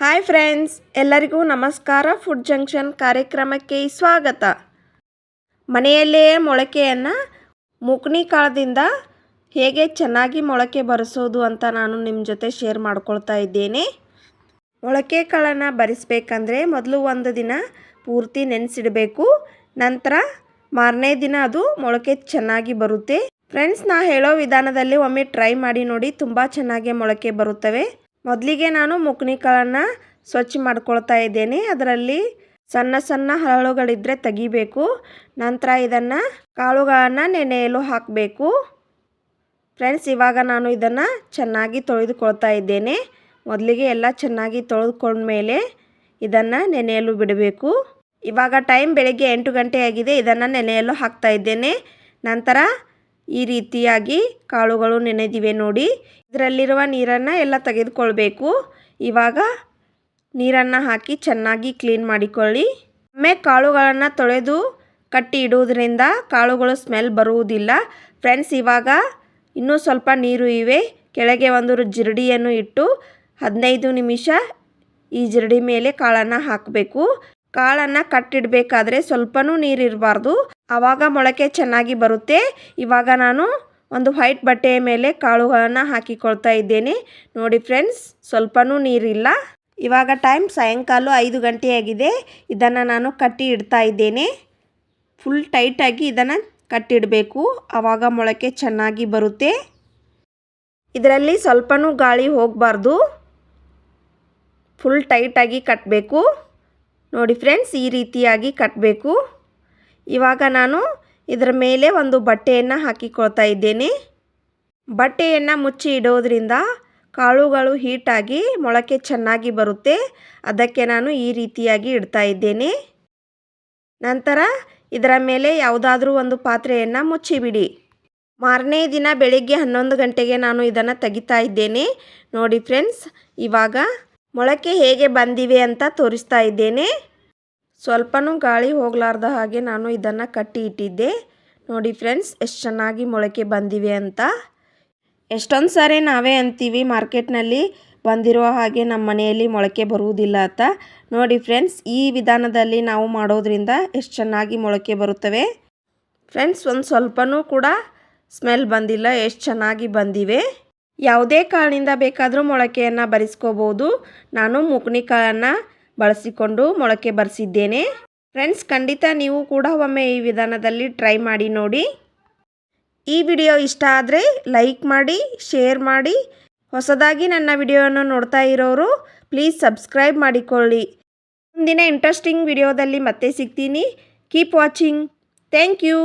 Hi friends, ಎಲ್ಲರಿಗೂ ನಮಸ್ಕಾರ. Food junction ಕಾರ್ಯಕ್ರಮಕ್ಕೆ ಸ್ವಾಗತ. ಮನೆಯಲ್ಲೇ ಮೊಳಕೆಯನ್ನು ಮುಕ್ನಿ ಕಾಳದಿಂದ ಹೇಗೆ ಚೆನ್ನಾಗಿ ಮೊಳಕೆ ಬರೆಸೋದು ಅಂತ ನಾನು ನಿಮ್ಮ ಜೊತೆ ಶೇರ್ ಮಾಡ್ಕೊಳ್ತಾ ಇದ್ದೇನೆ. ಮೊಳಕೆ ಕಾಳನ್ನು ಬರಿಸ್ಬೇಕಂದ್ರೆ ಮೊದಲು ಒಂದು ದಿನ ಪೂರ್ತಿ ನೆನೆಸಿಡಬೇಕು. ನಂತರ ಮಾರನೇ ದಿನ ಅದು ಮೊಳಕೆ ಚೆನ್ನಾಗಿ ಬರುತ್ತೆ. ಫ್ರೆಂಡ್ಸ್, ನಾ ಹೇಳೋ ವಿಧಾನದಲ್ಲಿ ಒಮ್ಮೆ ಟ್ರೈ ಮಾಡಿ ನೋಡಿ, ತುಂಬ ಚೆನ್ನಾಗಿ ಮೊಳಕೆ ಬರುತ್ತವೆ. ಮೊದಲಿಗೆ ನಾನು ಮುಕ್ನಿಕಾಳನ್ನು ಸ್ವಚ್ಛ ಮಾಡ್ಕೊಳ್ತಾ ಇದ್ದೇನೆ. ಅದರಲ್ಲಿ ಸಣ್ಣ ಸಣ್ಣ ಹರಳುಗಳಿದ್ದರೆ ತೆಗಿಬೇಕು. ನಂತರ ಇದನ್ನು ಕಾಳುಗಳನ್ನು ನೆನೆಯಲು ಹಾಕಬೇಕು. ಫ್ರೆಂಡ್ಸ್, ಇವಾಗ ನಾನು ಇದನ್ನು ಚೆನ್ನಾಗಿ ತೊಳೆದುಕೊಳ್ತಾ ಇದ್ದೇನೆ. ಮೊದಲಿಗೆ ಎಲ್ಲ ಚೆನ್ನಾಗಿ ತೊಳೆದುಕೊಂಡ್ಮೇಲೆ ಇದನ್ನು ನೆನೆಯಲು ಬಿಡಬೇಕು. ಇವಾಗ ಟೈಮ್ ಬೆಳಗ್ಗೆ ಎಂಟು ಗಂಟೆ ಆಗಿದೆ. ಇದನ್ನು ನೆನೆಯಲು ಹಾಕ್ತಾ ಇದ್ದೇನೆ. ನಂತರ ಈ ರೀತಿಯಾಗಿ ಕಾಳುಗಳು ನೆನೆದಿವೆ ನೋಡಿ. ಇದರಲ್ಲಿರುವ ನೀರನ್ನು ಎಲ್ಲ ತೆಗೆದುಕೊಳ್ಬೇಕು. ಇವಾಗ ನೀರನ್ನು ಹಾಕಿ ಚೆನ್ನಾಗಿ ಕ್ಲೀನ್ ಮಾಡಿಕೊಳ್ಳಿ. ಒಮ್ಮೆ ಕಾಳುಗಳನ್ನು ತೊಳೆದು ಕಟ್ಟಿ ಇಡುವುದರಿಂದ ಕಾಳುಗಳು ಸ್ಮೆಲ್ ಬರುವುದಿಲ್ಲ. ಫ್ರೆಂಡ್ಸ್, ಇವಾಗ ಇನ್ನೂ ಸ್ವಲ್ಪ ನೀರು ಇವೆ. ಕೆಳಗೆ ಒಂದು ಜಿರಡಿಯನ್ನು ಇಟ್ಟು ಹದಿನೈದು ನಿಮಿಷ ಈ ಜಿರಡಿ ಮೇಲೆ ಕಾಳನ್ನು ಹಾಕಬೇಕು. ಕಾಳನ್ನು ಕಟ್ಟಿಡಬೇಕಾದ್ರೆ ಸ್ವಲ್ಪನೂ ನೀರು ಇರಬಾರ್ದು. ಆವಾಗ ಮೊಳಕೆ ಚೆನ್ನಾಗಿ ಬರುತ್ತೆ. ಇವಾಗ ನಾನು ಒಂದು ವೈಟ್ ಬಟ್ಟೆಯ ಮೇಲೆ ಕಾಳುಗಳನ್ನು ಹಾಕಿಕೊಳ್ತಾ ಇದ್ದೇನೆ. ನೋಡಿ ಫ್ರೆಂಡ್ಸ್, ಸ್ವಲ್ಪನೂ ನೀರಿಲ್ಲ ಇವಾಗ ಟೈಮ್ ಸಾಯಂಕಾಲ ಐದು ಗಂಟೆಯಾಗಿದೆ ಇದನ್ನು ನಾನು ಕಟ್ಟಿ ಇಡ್ತಾ ಇದ್ದೇನೆ. ಫುಲ್ ಟೈಟಾಗಿ ಇದನ್ನು ಕಟ್ಟಿಡಬೇಕು. ಆವಾಗ ಮೊಳಕೆ ಚೆನ್ನಾಗಿ ಬರುತ್ತೆ. ಇದರಲ್ಲಿ ಸ್ವಲ್ಪನೂ ಗಾಳಿ ಹೋಗಬಾರ್ದು. ಫುಲ್ ಟೈಟಾಗಿ ಕಟ್ಟಬೇಕು ನೋಡಿ ಫ್ರೆಂಡ್ಸ್, ಈ ರೀತಿಯಾಗಿ ಕಟ್ಟಬೇಕು ಇವಾಗ ನಾನು ಇದರ ಮೇಲೆ ಒಂದು ಬಟ್ಟೆಯನ್ನು ಹಾಕಿಕೊಳ್ತಾ ಇದ್ದೇನೆ. ಬಟ್ಟೆಯನ್ನು ಮುಚ್ಚಿ ಇಡೋದ್ರಿಂದ ಕಾಳುಗಳು ಹೀಟಾಗಿ ಮೊಳಕೆ ಚೆನ್ನಾಗಿ ಬರುತ್ತೆ. ಅದಕ್ಕೆ ನಾನು ಈ ರೀತಿಯಾಗಿ ಇಡ್ತಾ ಇದ್ದೇನೆ. ನಂತರ ಇದರ ಮೇಲೆ ಯಾವುದಾದ್ರೂ ಒಂದು ಪಾತ್ರೆಯನ್ನು ಮುಚ್ಚಿಬಿಡಿ. ಮಾರನೇ ದಿನ ಬೆಳಿಗ್ಗೆ ಹನ್ನೊಂದು ಗಂಟೆಗೆ ನಾನು ಇದನ್ನು ತೆಗಿತಾ ಇದ್ದೇನೆ. ನೋಡಿ ಫ್ರೆಂಡ್ಸ್, ಇವಾಗ ಮೊಳಕೆ ಹೇಗೆ ಬಂದಿವೆ ಅಂತ ತೋರಿಸ್ತಾ ಇದ್ದೇನೆ. ಸ್ವಲ್ಪನೂ ಗಾಳಿ ಹೋಗಲಾರ್ದ ಹಾಗೆ ನಾನು ಇದನ್ನು ಕಟ್ಟಿ ಇಟ್ಟಿದ್ದೆ. ನೋಡಿ ಫ್ರೆಂಡ್ಸ್, ಎಷ್ಟು ಚೆನ್ನಾಗಿ ಮೊಳಕೆ ಬಂದಿವೆ ಅಂತ. ಎಷ್ಟೊಂದು ಸಾರಿ ನಾವೇ ಅಂತೀವಿ, ಮಾರ್ಕೆಟ್ನಲ್ಲಿ ಬಂದಿರುವ ಹಾಗೆ ನಮ್ಮ ಮನೆಯಲ್ಲಿ ಮೊಳಕೆ ಬರುವುದಿಲ್ಲ ಅಂತ. ನೋಡಿ ಫ್ರೆಂಡ್ಸ್, ಈ ವಿಧಾನದಲ್ಲಿ ನಾವು ಮಾಡೋದ್ರಿಂದ ಎಷ್ಟು ಚೆನ್ನಾಗಿ ಮೊಳಕೆ ಬರುತ್ತವೆ. ಫ್ರೆಂಡ್ಸ್, ಒಂದು ಸ್ವಲ್ಪನೂ ಕೂಡ ಸ್ಮೆಲ್ ಬಂದಿಲ್ಲ, ಎಷ್ಟು ಚೆನ್ನಾಗಿ ಬಂದಿವೆ. ಯಾವುದೇ ಕಾಳಿನಿಂದ ಬೇಕಾದರೂ ಮೊಳಕೆಯನ್ನು ಬರೆಸ್ಕೋಬೋದು. ನಾನು ಮುಕ್ನಿ ಕಾಳನ್ನು ಬಳಸಿಕೊಂಡು ಮೊಳಕೆ ಬರೆಸಿದ್ದೇನೆ. ಫ್ರೆಂಡ್ಸ್, ಖಂಡಿತ ನೀವು ಕೂಡ ಒಮ್ಮೆ ಈ ವಿಧಾನದಲ್ಲಿ ಟ್ರೈ ಮಾಡಿ ನೋಡಿ. ಈ ವಿಡಿಯೋ ಇಷ್ಟ ಆದರೆ ಲೈಕ್ ಮಾಡಿ, ಶೇರ್ ಮಾಡಿ. ಹೊಸದಾಗಿ ನನ್ನ ವಿಡಿಯೋವನ್ನು ನೋಡ್ತಾ ಇರೋರು, ಪ್ಲೀಸ್ ಸಬ್ಸ್ಕ್ರೈಬ್ ಮಾಡಿಕೊಳ್ಳಿ. ಮುಂದಿನ ಇಂಟ್ರೆಸ್ಟಿಂಗ್ ವಿಡಿಯೋದಲ್ಲಿ ಮತ್ತೆ ಸಿಗ್ತೀನಿ. Keep watching. Thank you.